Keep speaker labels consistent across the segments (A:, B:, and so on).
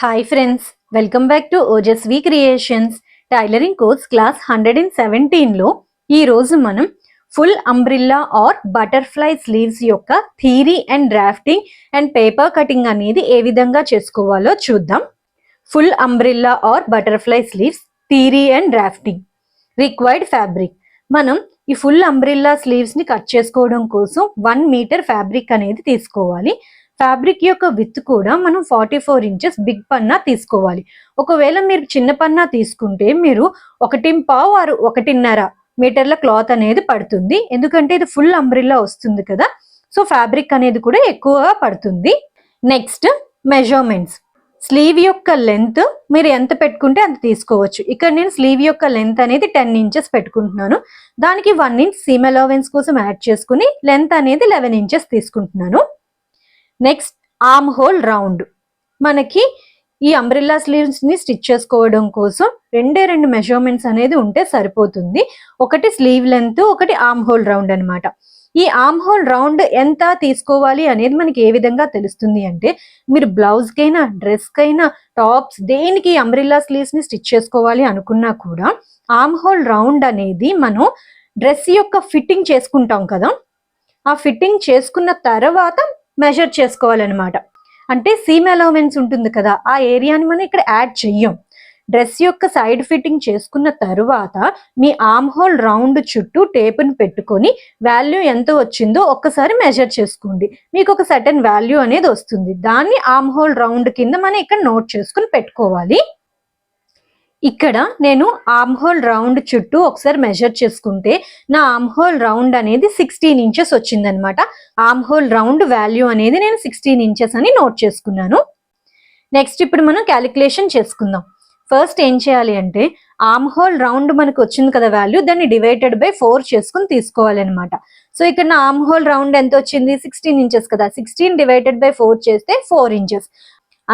A: Hi friends welcome back to Ojaswi creations tailoring course class hundred and సెవెంటీన్లో ఈరోజు మనం full umbrella or butterfly sleeves యొక్క theory and drafting and paper cutting అనేది ఏ విధంగా చేసుకోవాలో చూద్దాం. Full umbrella or butterfly sleeves theory and drafting required fabric మనం ఈ ఫుల్ అంబ్రిల్లా స్లీవ్స్ని కట్ చేసుకోవడం కోసం వన్ మీటర్ ఫ్యాబ్రిక్ అనేది తీసుకోవాలి. ఫ్యాబ్రిక్ యొక్క విత్ కూడా మనం ఫార్టీ ఫోర్ ఇంచెస్ బిగ్ పన్నా తీసుకోవాలి. ఒకవేళ మీరు చిన్న పన్నా తీసుకుంటే మీరు ఒకటి పావు ఆరు ఒకటిన్నర మీటర్ల క్లాత్ అనేది పడుతుంది. ఎందుకంటే ఇది ఫుల్ అంబ్రిల్లా వస్తుంది కదా. సో ఫ్యాబ్రిక్ అనేది కూడా ఎక్కువగా పడుతుంది. Next measurements. స్లీవ్ యొక్క లెంత్ మీరు ఎంత పెట్టుకుంటే అంత తీసుకోవచ్చు. ఇక్కడ నేను స్లీవ్ యొక్క లెంత్ అనేది టెన్ ఇంచెస్ పెట్టుకుంటున్నాను. దానికి వన్ ఇంచ్ సీమ్ అలవెన్స్ కోసం యాడ్ చేసుకుని లెంత్ అనేది లెవెన్ ఇంచెస్ తీసుకుంటున్నాను. Next armhole round. మనకి ఈ అంబ్రిల్లా స్లీవ్స్ని స్టిచ్ చేసుకోవడం కోసం రెండే రెండు మెజర్మెంట్స్ అనేది ఉంటే సరిపోతుంది. ఒకటి స్లీవ్ లెంత్ ఒకటి ఆమ్ హోల్ రౌండ్ అన్నమాట. ఈ ఆర్మ్ హోల్ రౌండ్ ఎంత తీసుకోవాలి అనేది మనకి ఏ విధంగా తెలుస్తుంది అంటే మీరు బ్లౌజ్ కైనా డ్రెస్ కైనా టాప్స్ దేనికి అంబ్రిల్లా స్లీవ్స్ని స్టిచ్ చేసుకోవాలి అనుకున్నా కూడా ఆర్మ్ హోల్ రౌండ్ అనేది మనం డ్రెస్ యొక్క ఫిట్టింగ్ చేసుకుంటాం కదా. ఆ ఫిట్టింగ్ చేసుకున్న తర్వాత మెజర్ చేసుకోవాలన్నమాట. అంటే సీమ్ అలౌమెన్స్ ఉంటుంది కదా ఆ ఏరియాని మనం ఇక్కడ యాడ్ చెయ్యం. డ్రెస్ యొక్క సైడ్ ఫిట్టింగ్ చేసుకున్న తరువాత మీ ఆమ్ హోల్ రౌండ్ చుట్టూ టేపుని పెట్టుకొని వాల్యూ ఎంత వచ్చిందో ఒక్కసారి మెజర్ చేసుకోండి. మీకు ఒక సర్టన్ వాల్యూ అనేది వస్తుంది. దాన్ని ఆమ్ హోల్ రౌండ్ కింద మనం ఇక్కడ నోట్ చేసుకుని పెట్టుకోవాలి. ఇక్కడ నేను ఆర్మ్ హోల్ రౌండ్ చుట్టూ ఒకసారి మెజర్ చేసుకుంటే నా ఆమ్హోల్ హోల్ రౌండ్ అనేది సిక్స్టీన్ ఇంచెస్ వచ్చిందనమాట. ఆర్మ్ హోల్ రౌండ్ వాల్యూ అనేది నేను సిక్స్టీన్ ఇంచెస్ అని నోట్ చేసుకున్నాను. నెక్స్ట్ ఇప్పుడు మనం క్యాలిక్యులేషన్ చేసుకుందాం. ఫస్ట్ ఏం చేయాలి అంటే ఆర్మ్ హోల్ రౌండ్ మనకు వచ్చింది కదా వాల్యూ దాన్ని డివైడెడ్ బై ఫోర్ చేసుకుని తీసుకోవాలి అనమాట సో ఇక్కడ నా ఆర్మ్ హోల్ రౌండ్ ఎంత వచ్చింది? సిక్స్టీన్ ఇంచెస్ కదా. సిక్స్టీన్ డివైడెడ్ బై ఫోర్ చేస్తే ఫోర్ ఇంచెస్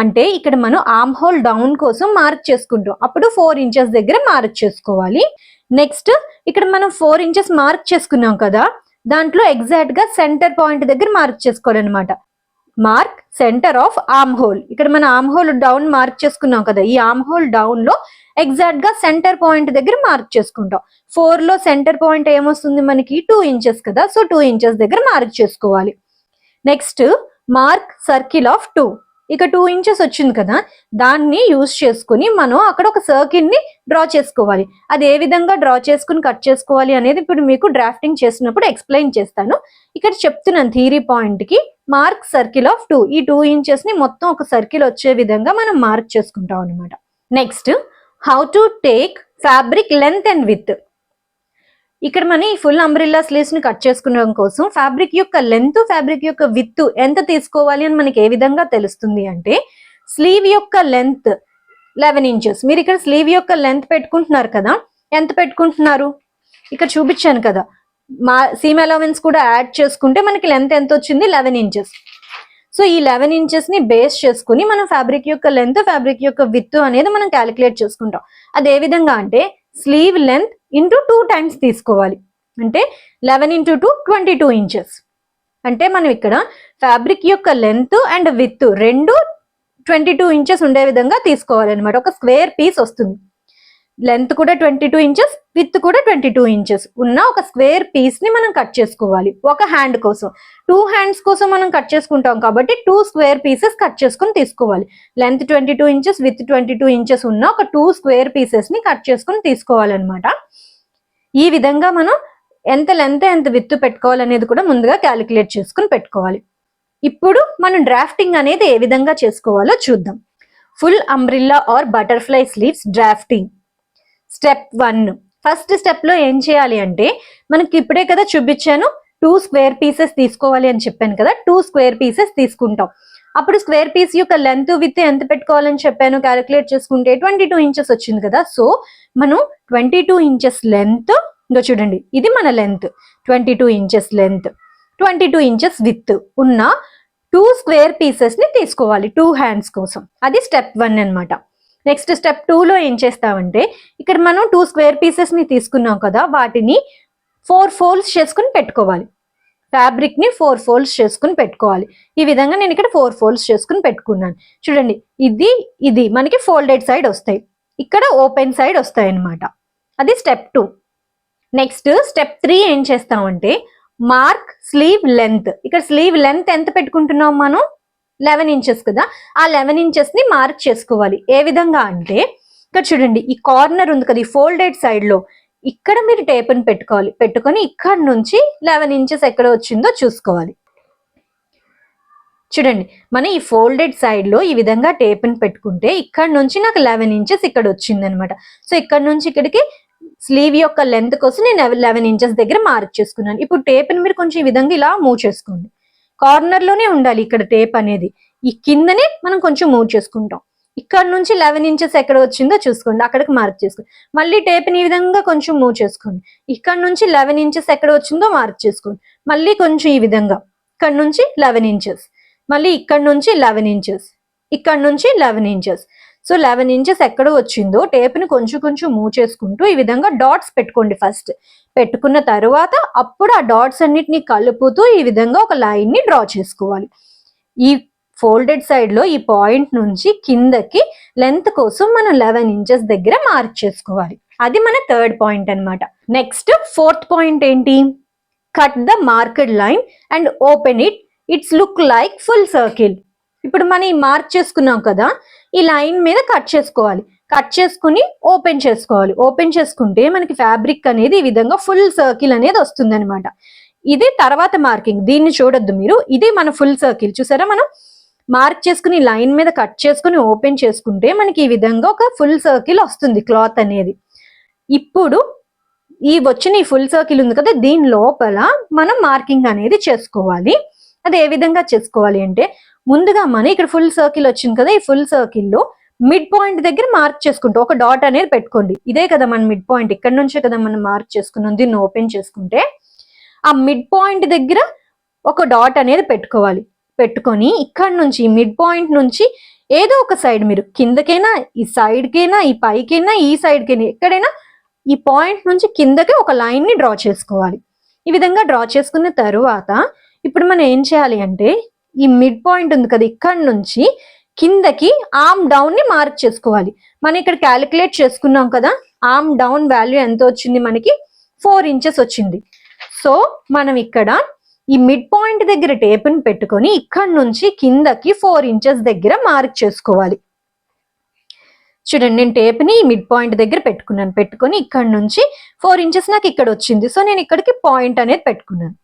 A: అంటే ఇక్కడ మనం ఆర్మ్ హోల్ డౌన్ కోసం మార్క్ చేసుకుంటాం. అప్పుడు ఫోర్ ఇంచెస్ దగ్గర మార్క్ చేసుకోవాలి. నెక్స్ట్ ఇక్కడ మనం ఫోర్ ఇంచెస్ మార్క్ చేసుకున్నాం కదా దాంట్లో ఎగ్జాక్ట్గా సెంటర్ పాయింట్ దగ్గర మార్క్ చేసుకోవాలన్నమాట. Mark centre of armhole ఇక్కడ మనం ఆర్మ్ హోల్ డౌన్ మార్క్ చేసుకున్నాం కదా ఈ ఆర్మ్ హోల్ డౌన్లో ఎగ్జాక్ట్గా సెంటర్ పాయింట్ దగ్గర మార్క్ చేసుకుంటాం. ఫోర్లో సెంటర్ పాయింట్ ఏమొస్తుంది మనకి? టూ ఇంచెస్ కదా సో టూ ఇంచెస్ దగ్గర మార్క్ చేసుకోవాలి. Next mark circle of two ఇక టూ ఇంచెస్ వచ్చింది కదా దాన్ని యూజ్ చేసుకుని మనం అక్కడ ఒక సర్కిల్ని డ్రా చేసుకోవాలి. అది ఏ విధంగా డ్రా చేసుకుని కట్ చేసుకోవాలి అనేది ఇప్పుడు మీకు డ్రాఫ్టింగ్ చేసినప్పుడు ఎక్స్ప్లెయిన్ చేస్తాను. ఇక్కడ చెప్తున్నాను థీరీ పాయింట్కి మార్క్ సర్కిల్ ఆఫ్ టూ ఈ టూ ఇంచెస్ని మొత్తం ఒక సర్కిల్ వచ్చే విధంగా మనం మార్క్ చేసుకుంటాం అనమాట next how to take fabric length and width ఇక్కడ మనం ఈ ఫుల్ అంబ్రిల్లా స్లీవ్స్ని కట్ చేసుకోవడం కోసం ఫ్యాబ్రిక్ యొక్క లెంత్ ఫ్యాబ్రిక్ యొక్క విత్ ఎంత తీసుకోవాలి అని మనకి ఏ విధంగా తెలుస్తుంది అంటే స్లీవ్ యొక్క లెంత్ లెవెన్ ఇంచెస్ మీరు ఇక్కడ స్లీవ్ యొక్క లెంత్ పెట్టుకుంటున్నారు కదా? ఎంత పెట్టుకుంటున్నారు? ఇక్కడ చూపించాను కదా. మా సీమ్ అలవెన్స్ కూడా యాడ్ చేసుకుంటే మనకి లెంత్ ఎంత వచ్చింది? లెవెన్ ఇంచెస్ సో ఈ లెవెన్ ఇంచెస్ని బేస్ చేసుకుని మనం ఫ్యాబ్రిక్ యొక్క లెంత్ ఫ్యాబ్రిక్ యొక్క విత్ అనేది మనం క్యాలిక్యులేట్ చేసుకుంటాం. అది ఏ విధంగా అంటే sleeve length into two times తీసుకోవాలి. అంటే eleven into two twenty two inches అంటే మనం ఇక్కడ ఫ్యాబ్రిక్ యొక్క లెంత్ అండ్ విత్ రెండు ట్వంటీ టూ ఇంచెస్ ఉండే విధంగా తీసుకోవాలి అనమాట ఒక స్క్వేర్ పీస్ వస్తుంది. లెంత్ కూడా ట్వంటీ టూ ఇంచెస్ విత్ కూడా ట్వంటీ టూ ఇంచెస్. ఉన్న ఒక స్క్వేర్ పీస్ని మనం కట్ చేసుకోవాలి. ఒక హ్యాండ్ కోసం. టూ హ్యాండ్స్ కోసం మనం కట్ చేసుకుంటాం కాబట్టి టూ స్క్వేర్ పీసెస్ కట్ చేసుకుని తీసుకోవాలి. Length twenty two inches width twenty two inches ఉన్న ఒక టూ స్క్వేర్ పీసెస్ని కట్ చేసుకుని తీసుకోవాలన్నమాట. ఈ విధంగా మనం ఎంత లెంత్ ఎంత విత్ పెట్టుకోవాలనేది కూడా ముందుగా క్యాలిక్యులేట్ చేసుకుని పెట్టుకోవాలి. ఇప్పుడు మనం డ్రాఫ్టింగ్ అనేది ఏ విధంగా చేసుకోవాలో చూద్దాం. Full umbrella or butterfly sleeves drafting. Step one. First స్టెప్లో ఏం చేయాలి అంటే మనకి ఇప్పుడే కదా చూపించాను టూ స్క్వేర్ పీసెస్ తీసుకోవాలి అని చెప్పాను కదా టూ స్క్వేర్ పీసెస్ తీసుకుంటాం. అప్పుడు స్క్వేర్ పీస్ యొక్క లెంత్ విత్ ఎంత పెట్టుకోవాలని చెప్పాను క్యాలిక్యులేట్ చేసుకుంటే ట్వంటీ టూ ఇంచెస్ వచ్చింది కదా సో మనం ట్వంటీ టూ ఇంచెస్ లెంత్ ఇంకా చూడండి ఇది మన length twenty two inches length twenty two inches width ఉన్న టూ స్క్వేర్ పీసెస్ని తీసుకోవాలి టూ హ్యాండ్స్ కోసం. అది స్టెప్ వన్ అన్నమాట. నెక్స్ట్ స్టెప్ టూలో ఏం చేస్తామంటే ఇక్కడ మనం టూ స్క్వేర్ పీసెస్ని తీసుకున్నాం కదా వాటిని ఫోర్ ఫోల్డ్స్ చేసుకుని పెట్టుకోవాలి. ఫ్యాబ్రిక్ని ఫోర్ ఫోల్డ్స్ చేసుకుని పెట్టుకోవాలి. ఈ విధంగా నేను ఇక్కడ ఫోర్ ఫోల్డ్స్ చేసుకుని పెట్టుకున్నాను. చూడండి ఇది ఇది మనకి ఫోల్డెడ్ సైడ్ వస్తాయి. ఇక్కడ ఓపెన్ సైడ్ వస్తాయి అన్నమాట. అది step two. Next step three ఏం చేస్తామంటే మార్క్ స్లీవ్ లెంత్ ఇక్కడ స్లీవ్ లెంత్ ఎంత పెట్టుకుంటున్నాం మనం? లెవెన్ ఇంచెస్ కదా ఆ లెవెన్ ఇంచెస్ని మార్క్ చేసుకోవాలి. ఏ విధంగా అంటే ఇక్కడ చూడండి ఈ కార్నర్ ఉంది కదా ఈ ఫోల్డెడ్ సైడ్లో ఇక్కడ మీరు టేప్ని పెట్టుకోవాలి. పెట్టుకొని ఇక్కడ నుంచి లెవెన్ ఇంచెస్ ఎక్కడ వచ్చిందో చూసుకోవాలి. చూడండి మనం ఈ ఫోల్డెడ్ సైడ్లో ఈ విధంగా టేప్ని పెట్టుకుంటే ఇక్కడ నుంచి నాకు లెవెన్ ఇంచెస్ ఇక్కడ వచ్చిందనమాట. సో ఇక్కడ నుంచి ఇక్కడికి స్లీవ్ యొక్క లెంత్ కోసం నేను లెవెన్ ఇంచెస్ దగ్గర మార్క్ చేసుకున్నాను. ఇప్పుడు టేప్ని మీరు కొంచెం ఈ విధంగా ఇలా మూవ్ చేసుకోండి. కార్నర్లోనే ఉండాలి ఇక్కడ టేప్ అనేది. ఈ కిందనే మనం కొంచెం మూవ్ చేసుకుంటాం. ఇక్కడ నుంచి లెవెన్ ఇంచెస్ ఎక్కడ వచ్చిందో చూసుకోండి. అక్కడికి మార్క్ చేసుకోండి. మళ్ళీ టేప్ని ఈ విధంగా కొంచెం మూవ్ చేసుకోండి. ఇక్కడ నుంచి లెవెన్ ఇంచెస్ ఎక్కడ వచ్చిందో మార్క్ చేసుకోండి. మళ్ళీ కొంచెం ఈ విధంగా. ఇక్కడ నుంచి లెవెన్ ఇంచెస్ మళ్ళీ ఇక్కడ నుంచి లెవెన్ ఇంచెస్ ఇక్కడ నుంచి eleven inches so eleven inches ఎక్కడ వచ్చిందో టేప్ని కొంచెం కొంచెం మూవ్ చేసుకుంటూ ఈ విధంగా డాట్స్ పెట్టుకోండి ఫస్ట్. పెట్టుకున్న తర్వాత అప్పుడు ఆ డాట్స్ అన్నిటిని కలుపుతూ ఈ విధంగా ఒక లైన్ని డ్రా చేసుకోవాలి. ఈ ఫోల్డెడ్ సైడ్లో ఈ పాయింట్ నుంచి కిందకి లెంత్ కోసం మనం లెవెన్ ఇంచెస్ దగ్గర మార్క్ చేసుకోవాలి. అది మన థర్డ్ పాయింట్ అన్నమాట. నెక్స్ట్ ఫోర్త్ పాయింట్ ఏంటి? Cut the marked line and open it. It's look like full circle. ఇప్పుడు మనం ఈ మార్క్ చేసుకున్నాం కదా ఈ లైన్ మీద కట్ చేసుకోవాలి. కట్ చేసుకుని ఓపెన్ చేసుకోవాలి. ఓపెన్ చేసుకుంటే మనకి ఫ్యాబ్రిక్ అనేది ఈ విధంగా ఫుల్ సర్కిల్ అనేది వస్తుంది అనమాట ఇది తర్వాత మార్కింగ్. దీన్ని చూడొద్దు మీరు. ఇది మన ఫుల్ సర్కిల్. చూసారా మనం? మార్క్ చేసుకుని లైన్ మీద కట్ చేసుకుని ఓపెన్ చేసుకుంటే మనకి ఈ విధంగా ఒక ఫుల్ సర్కిల్ వస్తుంది క్లాత్ అనేది. ఇప్పుడు ఈ వచ్చిన ఈ ఫుల్ సర్కిల్ ఉంది కదా దీని లోపల మనం మార్కింగ్ అనేది చేసుకోవాలి. అది ఏ విధంగా చేసుకోవాలి అంటే ముందుగా మనం ఇక్కడ ఫుల్ సర్కిల్ వచ్చింది కదా ఈ ఫుల్ సర్కిల్లో మిడ్ పాయింట్ దగ్గర మార్క్ చేసుకుంటాం ఒక డాట్ అనేది పెట్టుకోండి. ఇదే కదా మన మిడ్ పాయింట్ ఇక్కడ నుంచే కదా మనం మార్క్ చేసుకున్నాం దీన్ని ఓపెన్ చేసుకుంటే ఆ మిడ్ పాయింట్ దగ్గర ఒక డాట్ అనేది పెట్టుకోవాలి. పెట్టుకొని ఇక్కడ నుంచి మిడ్ పాయింట్ నుంచి ఏదో ఒక సైడ్ మీరు కిందకైనా ఈ సైడ్కైనా ఈ పైకైనా ఈ సైడ్కైనా ఎక్కడైనా ఈ పాయింట్ నుంచి కిందకి ఒక లైన్ని డ్రా చేసుకోవాలి. ఈ విధంగా డ్రా చేసుకున్న తరువాత ఇప్పుడు మనం ఏం చేయాలి అంటే ఈ మిడ్ పాయింట్ ఉంది కదా ఇక్కడ నుంచి కిందకి ఆమ్ డౌన్ని మార్క్ చేసుకోవాలి. మనం ఇక్కడ క్యాలిక్యులేట్ చేసుకున్నాం కదా ఆర్మ్ డౌన్ వాల్యూ ఎంత వచ్చింది మనకి? ఫోర్ ఇంచెస్ వచ్చింది. సో మనం ఇక్కడ ఈ మిడ్ పాయింట్ దగ్గర టేప్ని పెట్టుకొని ఇక్కడ నుంచి కిందకి ఫోర్ ఇంచెస్ దగ్గర మార్క్ చేసుకోవాలి. చూడండి నేను టేప్ని మిడ్ పాయింట్ దగ్గర పెట్టుకున్నాను. పెట్టుకొని ఇక్కడ నుంచి ఫోర్ ఇంచెస్ నాకు ఇక్కడ వచ్చింది. సో నేను ఇక్కడికి పాయింట్ అనేది పెట్టుకున్నాను.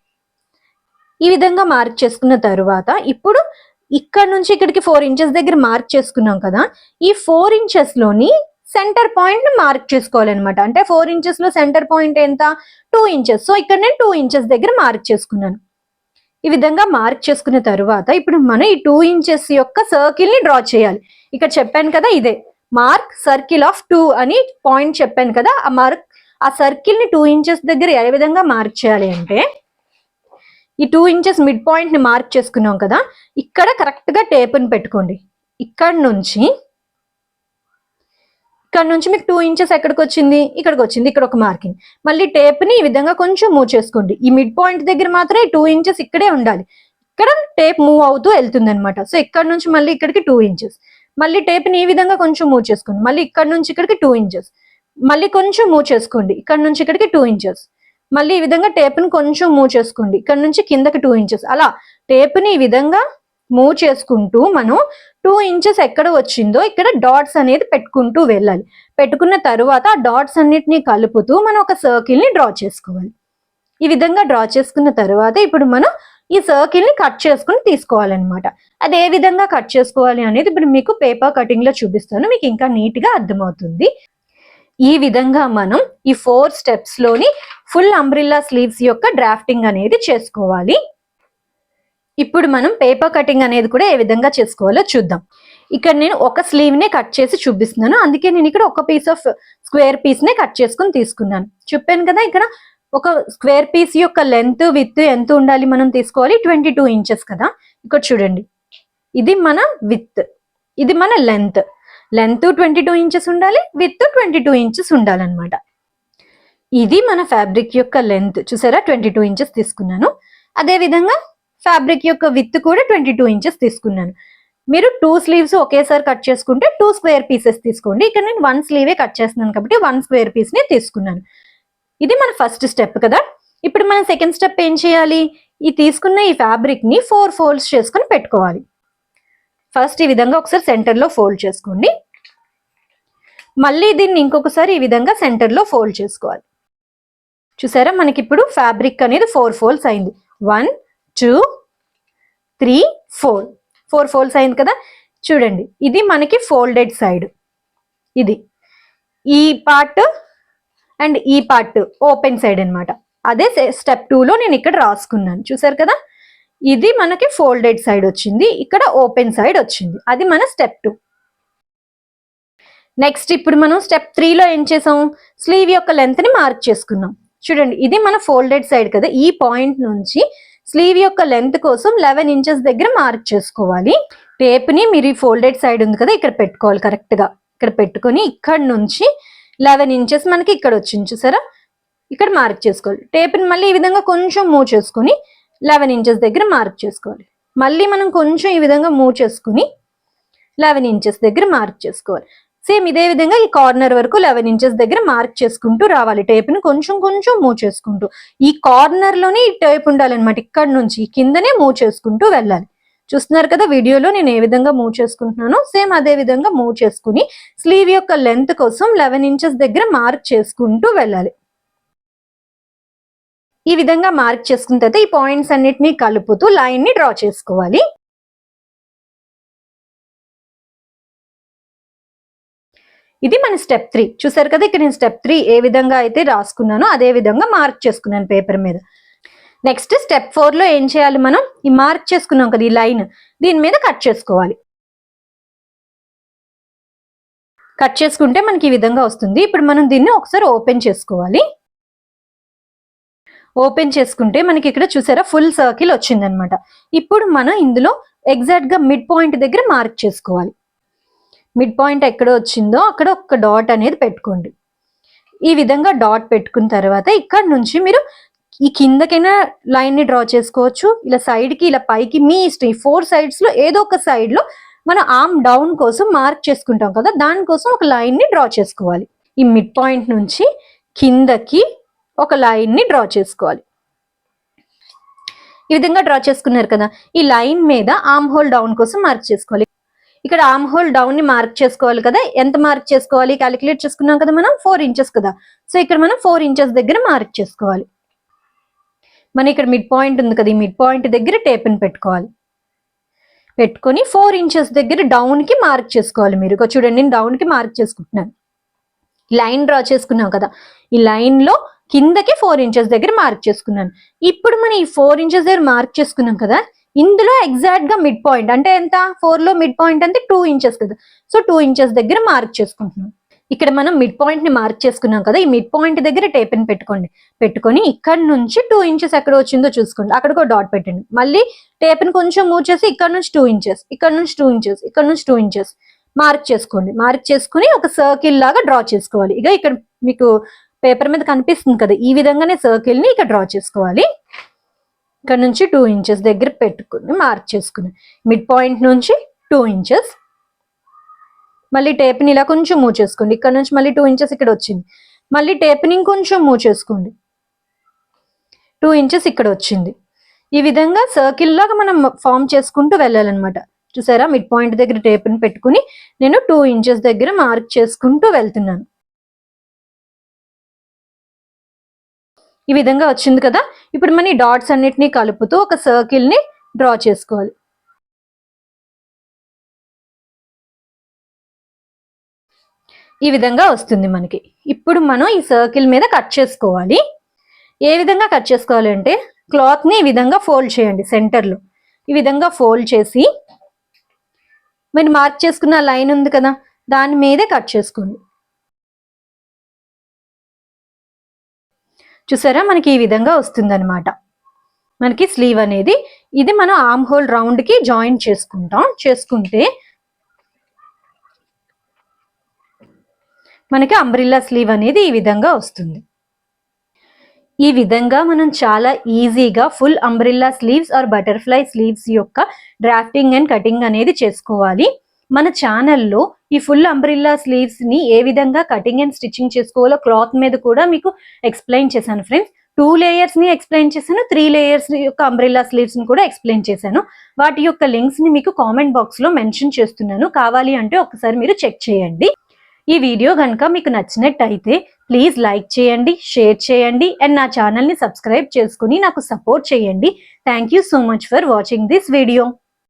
A: ఈ విధంగా మార్క్ చేసుకున్న తరువాత ఇప్పుడు ఇక్కడ నుంచి ఇక్కడికి ఫోర్ ఇంచెస్ దగ్గర మార్క్ చేసుకున్నాం కదా ఈ ఫోర్ ఇంచెస్లోని సెంటర్ పాయింట్ని మార్క్ చేసుకోవాలన్నమాట. అంటే ఫోర్ ఇంచెస్లో సెంటర్ పాయింట్ ఎంత? టూ ఇంచెస్ సో ఇక్కడ నేను టూ ఇంచెస్ దగ్గర మార్క్ చేసుకున్నాను. ఈ విధంగా మార్క్ చేసుకున్న తరువాత ఇప్పుడు మనం ఈ టూ ఇంచెస్ యొక్క సర్కిల్ని డ్రా చేయాలి. ఇక్కడ చెప్పాను కదా ఇదే. మార్క్ సర్కిల్ ఆఫ్ టూ అని పాయింట్ చెప్పాను కదా ఆ మార్క్ ఆ సర్కిల్ని టూ ఇంచెస్ దగ్గర ఏ విధంగా మార్క్ చేయాలి అంటే ఈ టూ ఇంచెస్ మిడ్ పాయింట్ని మార్క్ చేసుకున్నాం కదా ఇక్కడ కరెక్ట్గా టేప్ని పెట్టుకోండి. ఇక్కడ నుంచి ఇక్కడ నుంచి మీకు టూ ఇంచెస్ ఎక్కడికి వచ్చింది? ఇక్కడికి వచ్చింది ఇక్కడ ఒక మార్కింగ్ మళ్ళీ టేప్ని ఈ విధంగా కొంచెం మూవ్ చేసుకోండి. ఈ మిడ్ పాయింట్ దగ్గర మాత్రమే టూ ఇంచెస్ ఇక్కడే ఉండాలి. ఇక్కడ టేప్ మూవ్ అవుతూ వెళ్తుంది అనమాట సో ఇక్కడ నుంచి మళ్ళీ ఇక్కడికి టూ ఇంచెస్ మళ్ళీ టేప్ని ఈ విధంగా కొంచెం మూవ్ చేసుకోండి. మళ్ళీ ఇక్కడ నుంచి ఇక్కడికి టూ ఇంచెస్ మళ్ళీ కొంచెం మూవ్ చేసుకోండి. ఇక్కడ నుంచి ఇక్కడికి టూ ఇంచెస్ మళ్ళీ ఈ విధంగా టేప్ని కొంచెం మూవ్ చేసుకోండి. ఇక్కడ నుంచి కిందకి టూ ఇంచెస్ అలా టేప్ని ఈ విధంగా మూవ్ చేసుకుంటూ మనం టూ ఇంచెస్ ఎక్కడ వచ్చిందో ఇక్కడ డాట్స్ అనేది పెట్టుకుంటూ వెళ్ళాలి. పెట్టుకున్న తరువాత ఆ డాట్స్ అన్నిటిని కలుపుతూ మనం ఒక సర్కిల్ని డ్రా చేసుకోవాలి. ఈ విధంగా డ్రా చేసుకున్న తర్వాత ఇప్పుడు మనం ఈ సర్కిల్ని కట్ చేసుకుని తీసుకోవాలన్నమాట. అది ఏ విధంగా కట్ చేసుకోవాలి అనేది ఇప్పుడు మీకు పేపర్ కటింగ్లో చూపిస్తాను. మీకు ఇంకా నీట్గా అర్థమవుతుంది. ఈ విధంగా మనం ఈ ఫోర్ స్టెప్స్లోని ఫుల్ అంబ్రిల్లా స్లీవ్స్ యొక్క డ్రాఫ్టింగ్ అనేది చేసుకోవాలి. ఇప్పుడు మనం పేపర్ కటింగ్ అనేది కూడా ఏ విధంగా చేసుకోవాలో చూద్దాం. ఇక్కడ నేను ఒక స్లీవ్ నే కట్ చేసి చూపిస్తున్నాను. అందుకే నేను ఇక్కడ ఒక పీస్ ఆఫ్ స్క్వేర్ పీస్ నే కట్ చేసుకుని తీసుకున్నాను. చెప్పాను కదా ఇక్కడ ఒక స్క్వేర్ పీస్ యొక్క లెంత్ విత్ ఎంత ఉండాలి మనం తీసుకోవాలి? ట్వంటీ టూ ఇంచెస్ కదా. ఇక్కడ చూడండి. ఇది మన విత్ ఇది మన length length twenty two inches ఉండాలి విత్ ట్వంటీ టూ ఇంచెస్ ఉండాలన్నమాట. ఇది మన ఫ్యాబ్రిక్ యొక్క లెంత్. చూసారా? ట్వంటీ టూ ఇంచెస్ తీసుకున్నాను. అదే విధంగా ఫ్యాబ్రిక్ యొక్క విత్ కూడా ట్వంటీ టూ ఇంచెస్ తీసుకున్నాను. మీరు టూ స్లీవ్స్ ఒకేసారి కట్ చేసుకుంటే టూ స్క్వేర్ పీసెస్ తీసుకోండి. ఇక్కడ నేను వన్ స్లీవే కట్ చేస్తున్నాను కాబట్టి వన్ స్క్వేర్ పీస్ని తీసుకున్నాను. ఇది మన ఫస్ట్ స్టెప్ కదా. ఇప్పుడు మన సెకండ్ స్టెప్ ఏం చేయాలి? ఈ తీసుకున్న ఈ ఫ్యాబ్రిక్ని ఫోర్ ఫోల్డ్స్ చేసుకొని పెట్టుకోవాలి. ఫస్ట్ ఈ విధంగా ఒకసారి సెంటర్లో ఫోల్డ్ చేసుకోండి. మళ్ళీ దీన్ని ఇంకొకసారి ఈ విధంగా సెంటర్లో ఫోల్డ్ చేసుకోవాలి. చూసారా? మనకి ఇప్పుడు ఫ్యాబ్రిక్ అనేది ఫోర్ ఫోల్డ్స్ అయింది. One two three four four folds అయింది కదా? చూడండి. ఇది మనకి ఫోల్డెడ్ సైడ్ ఇది. ఈ పార్ట్ అండ్ ఈ పార్ట్ ఓపెన్ సైడ్ అనమాట అదే స్టెప్ టూలో నేను ఇక్కడ రాసుకున్నాను. చూసారు కదా? ఇది మనకి ఫోల్డెడ్ సైడ్ వచ్చింది ఇక్కడ ఓపెన్ సైడ్ వచ్చింది. అది మన స్టెప్ టూ. నెక్స్ట్ ఇప్పుడు మనం స్టెప్ త్రీలో ఏం చేసాం? స్లీవ్ యొక్క లెంత్ని మార్క్ చేసుకున్నాం. చూడండి ఇది మన ఫోల్డెడ్ సైడ్ కదా ఈ పాయింట్ నుంచి స్లీవ్ యొక్క లెంత్ కోసం లెవెన్ ఇంచెస్ దగ్గర మార్క్ చేసుకోవాలి. టేప్ని మీరు ఈ ఫోల్డెడ్ సైడ్ ఉంది కదా ఇక్కడ పెట్టుకోవాలి కరెక్ట్గా. ఇక్కడ పెట్టుకొని ఇక్కడ నుంచి లెవెన్ ఇంచెస్ మనకి ఇక్కడ వచ్చింది చూసారా? ఇక్కడ మార్క్ చేసుకోవాలి. టేప్ని మళ్ళీ ఈ విధంగా కొంచెం మూవ్ చేసుకొని లెవెన్ ఇంచెస్ దగ్గర మార్క్ చేసుకోవాలి. మళ్ళీ మనం కొంచెం ఈ విధంగా మూవ్ చేసుకుని లెవెన్ ఇంచెస్ దగ్గర మార్క్ చేసుకోవాలి. సేమ్ ఇదే విధంగా ఈ కార్నర్ వరకు లెవెన్ ఇంచెస్ దగ్గర మార్క్ చేసుకుంటూ రావాలి. టేప్ని కొంచెం కొంచెం మూవ్ చేసుకుంటూ. ఈ కార్నర్లోనే ఈ టేప్ ఉండాలన్నమాట. ఇక్కడ నుంచి కిందనే మూవ్ చేసుకుంటూ వెళ్ళాలి. చూస్తున్నారు కదా వీడియోలో నేను ఏ విధంగా మూవ్ చేసుకుంటున్నానో సేమ్ అదే విధంగా మూవ్ చేసుకుని స్లీవ్ యొక్క లెంత్ కోసం లెవెన్ ఇంచెస్ దగ్గర మార్క్ చేసుకుంటూ వెళ్ళాలి. ఈ విధంగా మార్క్ చేసుకున్న తర్వాత ఈ పాయింట్స్ అన్నిటినీ కలుపుతూ లైన్ని డ్రా చేసుకోవాలి. ఇది మన స్టెప్ త్రీ చూసారు కదా ఇక్కడ నేను స్టెప్ త్రీ ఏ విధంగా అయితే రాసుకున్నానో అదే విధంగా మార్క్ చేసుకున్నాను పేపర్ మీద. నెక్స్ట్ స్టెప్ ఫోర్లో ఏం చేయాలి మనం? ఈ మార్క్ చేసుకున్నాం కదా ఈ లైన్ దీని మీద కట్ చేసుకోవాలి. కట్ చేసుకుంటే మనకి ఈ విధంగా వస్తుంది. ఇప్పుడు మనం దీన్ని ఒకసారి ఓపెన్ చేసుకోవాలి. ఓపెన్ చేసుకుంటే మనకి ఇక్కడ చూసారా ఫుల్ సర్కిల్ వచ్చిందనమాట. ఇప్పుడు మనం ఇందులో ఎగ్జాక్ట్గా మిడ్ పాయింట్ దగ్గర మార్క్ చేసుకోవాలి. మిడ్ పాయింట్ ఎక్కడ వచ్చిందో అక్కడ ఒక డాట్ అనేది పెట్టుకోండి. ఈ విధంగా డాట్ పెట్టుకున్న తర్వాత ఇక్కడ నుంచి మీరు ఈ కిందకైనా లైన్ని డ్రా చేసుకోవచ్చు ఇలా సైడ్కి ఇలా పైకి మీ ఇష్టం. ఈ ఫోర్ సైడ్స్లో ఏదో ఒక సైడ్లో మనం ఆర్మ్ డౌన్ కోసం మార్క్ చేసుకుంటాం కదా దానికోసం ఒక లైన్ని డ్రా చేసుకోవాలి. ఈ మిడ్ పాయింట్ నుంచి కిందకి ఒక లైన్ని డ్రా చేసుకోవాలి. ఈ విధంగా డ్రా చేసుకున్నారు కదా ఈ లైన్ మీద ఆమ్ హోల్ డౌన్ కోసం మార్క్ చేసుకోవాలి. ఇక్కడ ఆమ్ హోల్ డౌన్ని మార్క్ చేసుకోవాలి కదా ఎంత మార్క్ చేసుకోవాలి? క్యాలిక్యులేట్ చేసుకున్నాం కదా మనం ఫోర్ ఇంచెస్ కదా. సో ఇక్కడ మనం ఫోర్ ఇంచెస్ దగ్గర మార్క్ చేసుకోవాలి. మన ఇక్కడ మిడ్ పాయింట్ ఉంది కదా ఈ మిడ్ పాయింట్ దగ్గర టేప్ పెట్టుకోవాలి. పెట్టుకొని ఫోర్ ఇంచెస్ దగ్గర డౌన్కి మార్క్ చేసుకోవాలి మీరు. చూడండి నేను డౌన్కి మార్క్ చేసుకుంటున్నాను. లైన్ డ్రా చేసుకున్నాం కదా ఈ లైన్లో కిందకి ఫోర్ ఇంచెస్ దగ్గర మార్క్ చేసుకున్నాను. ఇప్పుడు మనం ఈ ఫోర్ ఇంచెస్ దగ్గర మార్క్ చేసుకున్నాం కదా ఇందులో ఎగ్జాక్ట్గా మిడ్ పాయింట్ అంటే ఎంత? ఫోర్లో మిడ్ పాయింట్ అంటే టూ ఇంచెస్ కదా. సో టూ ఇంచెస్ దగ్గర మార్క్ చేసుకుంటున్నాం. ఇక్కడ మనం మిడ్ పాయింట్ని మార్క్ చేసుకున్నాం కదా ఈ మిడ్ పాయింట్ దగ్గర టేపెన్ పెట్టుకోండి. పెట్టుకొని ఇక్కడ నుంచి టూ ఇంచెస్ ఎక్కడ వచ్చిందో చూసుకోండి. అక్కడ ఒక డాట్ పెట్టండి. మళ్ళీ టేపెన్ కొంచెం మూవ్ చేసి ఇక్కడ నుంచి టూ ఇంచెస్ ఇక్కడ నుంచి టూ ఇంచెస్ ఇక్కడ నుంచి టూ ఇంచెస్ మార్క్ చేసుకోండి. మార్క్ చేసుకుని ఒక సర్కిల్ లాగా డ్రా చేసుకోవాలి. ఇక ఇక్కడ మీకు పేపర్ మీద కనిపిస్తుంది కదా ఈ విధంగానే సర్కిల్ని ఇక్కడ డ్రా చేసుకోవాలి. ఇక్కడ నుంచి టూ ఇంచెస్ దగ్గర పెట్టుకుని మార్క్ చేసుకుని మిడ్ పాయింట్ నుంచి టూ ఇంచెస్ మళ్ళీ టేప్ని ఇలా కొంచెం మూవ్ చేసుకోండి. ఇక్కడ నుంచి మళ్ళీ టూ ఇంచెస్ ఇక్కడ వచ్చింది. మళ్ళీ టేప్ని ఇంకొంచెం మూవ్ చేసుకోండి. టూ ఇంచెస్ ఇక్కడ వచ్చింది. ఈ విధంగా సర్కిల్ లాగా మనం ఫామ్ చేసుకుంటూ వెళ్ళాలన్నమాట. చూసారా? మిడ్ పాయింట్ దగ్గర టేప్ని పెట్టుకుని నేను టూ ఇంచెస్ దగ్గర మార్క్ చేసుకుంటూ వెళ్తున్నాను. ఈ విధంగా వచ్చింది కదా? ఇప్పుడు మన ఈ డాట్స్ అన్నిటినీ కలుపుతూ ఒక సర్కిల్ని డ్రా చేసుకోవాలి. ఈ విధంగా వస్తుంది మనకి. ఇప్పుడు మనం ఈ సర్కిల్ మీద కట్ చేసుకోవాలి. ఏ విధంగా కట్ చేసుకోవాలి అంటే క్లాత్ని ఈ విధంగా ఫోల్డ్ చేయండి సెంటర్లో ఈ విధంగా ఫోల్డ్ చేసి మీరు మార్క్ చేసుకున్న లైన్ ఉంది కదా? దాని మీదే కట్ చేసుకోండి. చూసారా? మనకి ఈ విధంగా వస్తుందన్నమాట. మనకి స్లీవ్ అనేది ఇది మనం ఆమ్ హోల్ రౌండ్కి జాయిన్ చేసుకుంటాం. చేసుకుంటే మనకి అంబ్రిల్లా స్లీవ్ అనేది ఈ విధంగా వస్తుంది. ఈ విధంగా మనం చాలా ఈజీగా full umbrella sleeves or butterfly sleeves యొక్క డ్రాఫ్టింగ్ అండ్ కటింగ్ అనేది చేసుకోవాలి. మన ఛానల్లో ఈ ఫుల్ అంబ్రిల్లా స్లీవ్స్ని ఏ విధంగా కటింగ్ అండ్ స్టిచ్చింగ్ చేసుకోవాలో క్లాత్ మీద కూడా మీకు ఎక్స్ప్లెయిన్ చేశాను ఫ్రెండ్స్ టూ లేయర్స్ని ఎక్స్ప్లెయిన్ చేశాను త్రీ లేయర్స్ యొక్క అంబ్రిల్లా స్లీవ్స్ని కూడా ఎక్స్ప్లెయిన్ చేశాను. వాటి యొక్క లింక్స్ని మీకు కామెంట్ బాక్స్లో మెన్షన్ చేస్తున్నాను. కావాలి అంటే ఒకసారి మీరు చెక్ చేయండి. ఈ వీడియో కనుక మీకు నచ్చినట్టయితే ప్లీజ్ లైక్ చేయండి షేర్ చేయండి అండ్ నా ఛానల్ని సబ్స్క్రైబ్ చేసుకుని నాకు సపోర్ట్ చేయండి. Thank you so much for watching this video